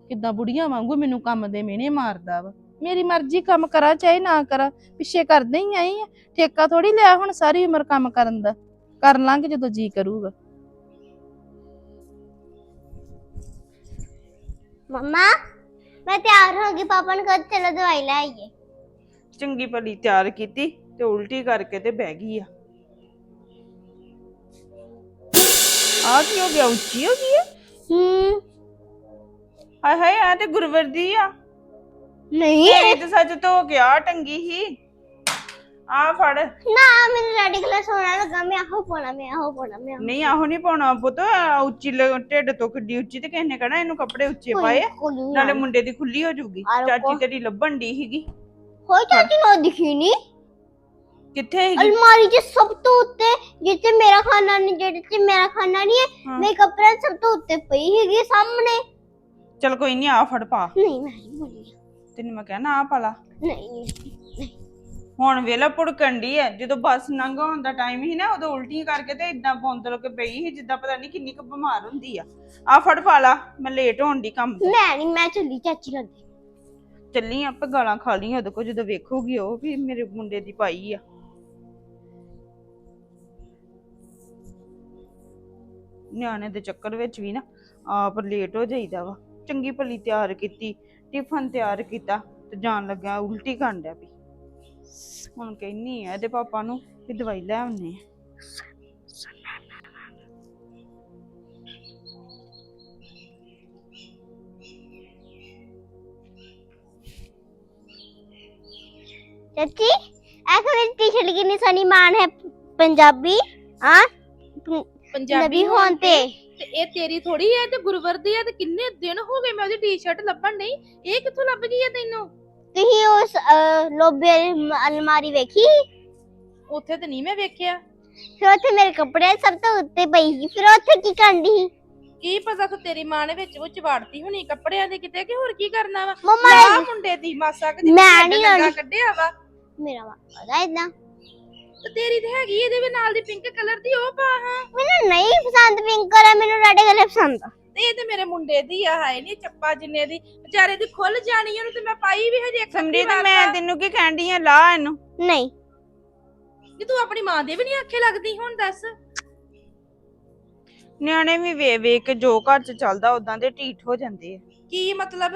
S2: ਕਿੱਦਾਂ ਬੁੜੀਆਂ ਵਾਂਗੂ ਮੈਨੂੰ ਕੰਮ ਦੇ ਮਿਹਣੇ ਮਾਰਦਾ ਵਾ। ਮੇਰੀ ਮਰਜ਼ੀ ਕੰਮ ਕਰਾਂ ਚਾਹੇ ਨਾ ਕਰਾਂ ਪਿੱਛੇ ਕਰਦੇ ਹੀ ਆਈ ਆ। ਠੇਕਾ ਥੋੜੀ ਲਿਆ ਹੁਣ ਸਾਰੀ ਉਮਰ ਕੰਮ ਕਰਨ ਦਾ। ਕਰ ਲਾਂਗੇ ਜਦੋਂ ਜੀ ਕਰੂਗਾ।
S8: ਮੰਮਾ ਮੈਂ ਤਿਆਰ ਹੋ ਗਈ ਪਾਪਾ ਨੂੰ ਕਦ ਚਲੋ ਦਵਾਈ ਲੈ ਆਈਏ।
S1: ਚੰਗੀ ਭਲੀ ਤਿਆਰ ਕੀਤੀ ਤੇ ਉਲਟੀ ਕਰਕੇ ਤੇ ਬਹਿ ਗਈ ਆ। ਆ ਕੀ ਹੋ ਗਿਆ ਉੱਚੀ ਹੋ ਗਈ
S8: ਹੂੰ
S1: ਹਾਏ ਹਾਏ ਆ ਤੇ ਗੁਰਵਰ ਦੀ ਆ।
S8: ਨਹੀਂ।
S1: ਇਹ ਤੇ ਸੱਚ ਧੋ ਗਿਆ ਟੰਗੀ ਹੀ। ਆ ਫੜ।
S8: ਨਾ ਮੈਨੂੰ ਰੈਡ ਕਲਰ ਸੋਹਣਾ ਲੱਗਾ ਮੈਂ ਆਹੋ ਪਾਉਣਾ ਮੈਂ ਆਹੋ ਪਾਉਣਾ ਮੈਂ ਆਹੋ
S1: ਨਹੀਂ ਆਹੋ ਨਹੀਂ ਪਾਉਣਾ ਪੁੱਤ ਆਹ ਉੱਚੀ ਲ- ਢਿੱਡ ਤੋਂ ਕਿੱਡੀ ਉੱਚੀ ਤੇ ਕਿਸੇ ਨੇ ਕਹਣਾ ਇਹਨੂੰ ਕੱਪੜੇ ਉੱਚੇ ਪਾਏ ਆ।
S8: ਕੋਈ
S1: ਨਾਲੇ। ਮੁੰਡੇ ਦੀ ਖੁੱਲੀ ਹੋ
S8: ਆ ਲਓ
S1: ਚਾਚੀ
S8: ਕੋ।
S1: ਤੇਰੀ ਲੱਭਣ ਦੀ ਸੀਗੀ।
S8: ਕੋਈ ਚਾਚੀ ਨੂੰ ਦਿਖੀ ਨਹੀਂ
S1: ਕਿੱਥੇ ਸੀਗੀ?
S8: ਅਲਮਾਰੀ 'ਚ ਸਭ ਤੋਂ ਉੱਤੇ ਜਿੱਥੇ ਮੇਰਾ ਖਾਣਾ ਨਹੀਂ ਜਿਹੜੇ 'ਚ ਮੇਰਾ ਖਾਣਾ ਨਹੀਂ ਹੈ
S1: ਹਾਂ।
S8: ਮੇਰੇ ਕੱਪੜੇ ਸਭ ਤੋਂ ਉੱਤੇ ਪਈ ਹੈਗੀ ਸਾਹਮਣੇ।
S1: ਚਲ ਕੋਈ ਨਹੀਂ ਆ ਫੜ ਪਾ।
S8: ਨਹੀਂ ਮੈਂ ਨਹੀਂ ਬੋਲੀ।
S1: ਤੈਨੂੰ ਮੈਂ ਕਹਿਣਾ ਆ ਪਾਲਾ।
S8: ਨਹੀਂ
S1: ਹੁਣ ਵੇਲਾ ਪੁੜਕਣ ਡਈ ਐ ਜਦੋਂ ਬੱਸ ਲੰਘ ਹੋਣ ਦਾ ਟਾਈਮ ਸੀ ਨਾ ਉਦੋਂ ਉਲਟੀ ਕਰਕੇ ਤੇ ਇਦਾਂ ਬੌਂਦਲ ਕੇ ਪਈ ਸੀ ਜਿੱਦਾਂ ਪਤਾ ਨਹੀਂ ਕਿੰਨੀ ਕੁ ਬਿਮਾਰ ਹੁੰਦੀ ਆ। ਆ ਫੜ ਪਾਲਾ ਮੈਂ ਲੇਟ ਹੋਣ ਦੀ ਕੰਮ ਤੋਂ।
S8: ਮੈਂ ਨਹੀਂ ਮੈਂ ਚੱਲੀ ਚਾਚੀ ਲੱਗੇ
S1: ਚੱਲੀ ਆਪੇ ਗਾਲਾਂ ਖਾ ਲਈ ਉਹਦੇ ਕੋ ਜਦੋਂ ਵੇਖੂਗੀ ਉਹ ਵੀ ਮੇਰੇ ਮੁੰਡੇ ਦੀ ਪਾਈ ਆ। ਨਿਆਣੇ ਦੇ ਚੱਕਰ ਵਿੱਚ ਵੀ ਨਾ ਆਪ ਲੇਟ ਹੋ ਜਾਈਦਾ ਵਾ। ਚੰਗੀ ਭਲੀ ਤਿਆਰ ਕੀਤੀ ਟਿਫਨ ਤਿਆਰ ਕੀਤਾ ਤੇ ਜਾਣ ਲੱਗਾ ਉਲਟੀ ਕਰਨ ਡਿਆ ਵੀ। ਹੁਣ ਕਹਿੰਨੀ ਆ ਇਹਦੇ ਪਾਪਾ ਨੂੰ ਵੀ ਦਵਾਈ ਲੈ ਆਉਨੇ ਆ।
S8: ਚਾਚੀ ਇਹ ਮੇਰੀ ਟੀ-ਸ਼ਰਟ ਕਿੰਨੀ ਸੋਹਣੀ ਮਾਨ ਹੈ ਪੰਜਾਬੀ? ਹਾਂ? ਨਬੀ ਹੋਣ ਤੇ।
S2: ਤੇ ਇਹ ਤੇਰੀ ਥੋੜੀ ਹੈ ਤੇ ਗੁਰਵਰ ਦੀ ਹੈ ਤੇ ਕਿੰਨੇ ਦਿਨ ਹੋ ਗਏ ਮੈਂ ਉਹਦੀ ਟੀ-ਸ਼ਰਟ ਲੱਭਣ ਨਹੀਂ। ਇਹ ਕਿੱਥੋਂ ਲੱਭ ਗਈ ਹੈ ਤੈਨੂੰ?
S8: ਤੁਸੀਂ ਉਸ ਅਹ, ਲੋਬੇ ਵਾਲੀ ਅਲਮਾਰੀ ਵੇਖੀ?
S2: ਉੱਥੇ ਤੇ ਨਹੀਂ ਮੈਂ ਵੇਖਿਆ।
S8: ਫਿਰ ਉੱਥੇ ਮੇਰੇ ਕੱਪੜੇ ਸਭ ਤੋਂ ਉੱਤੇ ਪਈ ਸੀ। ਫਿਰ ਉੱਥੇ ਕੀ ਕਰਦੀ ਸੀ?
S2: ਕੀ ਪਤਾ ਕਿ ਤੇਰੀ ਮਾਂ ਨੇ ਵਿੱਚ ਉਹ ਚਵਾੜਤੀ ਹੋਣੀ ਕੱਪੜਿਆਂ ਦੇ ਕਿਤੇ ਕਿ ਹੋਰ ਕੀ ਕਰਨਾ ਵਾ?
S8: ਮੰਮਾ
S2: ਮੁੰਡੇ ਦੀ ਮਾਸਾ ਕਿ
S8: ਮੈਂ ਨੀ ਲਾਉਣੀ।
S2: ਕੱਢਿਆ ਵਾ।
S8: ਮੇਰਾ ਵਾ ਪਤਾ ਇਦਾਂ।
S2: ਤੇ ਤੇਰੀ ਤੇ ਹੈਗੀ ਇਹਦੇ ਵੀ ਨਾਲ ਦੀ ਪਿੰਕ ਕਲਰ ਦੀ ਉਹ ਪਾ ਹਾਂ।
S8: ਮੈਨੂੰ ਨਹੀਂ ਪਸੰਦ ਪਿੰਕ ਕਲਰ ਮੈਨੂੰ ਰੈਡ ਕਲਰ ਪਸੰਦ ਆ।
S2: ਤੇ ਇਹ ਤੇ ਮੇਰੇ ਮੁੰਡੇ ਦੀ ਆ ਹਾਏ ਨਹੀਂ ਚੱਪਾ ਜਿੰਨੇ ਦੀ। ਵਿਚਾਰੇ ਦੀ ਖੁੱਲ ਜਾਣੀ ਉਹਨੂੰ ਤੇ ਮੈਂ ਪਾਈ ਵੀ ਹਜੇ ਇੱਕ
S1: ਸਮਰੀਤ
S2: ਵਾਰ
S1: ਮੈਂ
S2: ਵਾ।
S1: ਤੈਨੂੰ ਕੀ ਕਹਿੰਦੀ ਆ ਲਾ ਇਹਨੂੰ।
S8: ਨਹੀਂ।
S2: ਕਿ ਤੂੰ ਆਪਣੀ ਮਾਂ ਦੇ ਵੀ ਨਹੀਂ ਆਖੇ ਲੱਗਦੀ ਹੁਣ ਦੱਸ।
S1: ਨਿਆਣੇ ਵੀ ਵੇ ਵੇਖ ਕੇ ਜੋ ਘਰ ਚ ਚੱਲਦਾ ਉਦਾਂ ਦੇ ਢੀਠ ਹੋ ਜਾਂਦੇ ਆ।
S2: ਕੀ ਮਤਲਬ?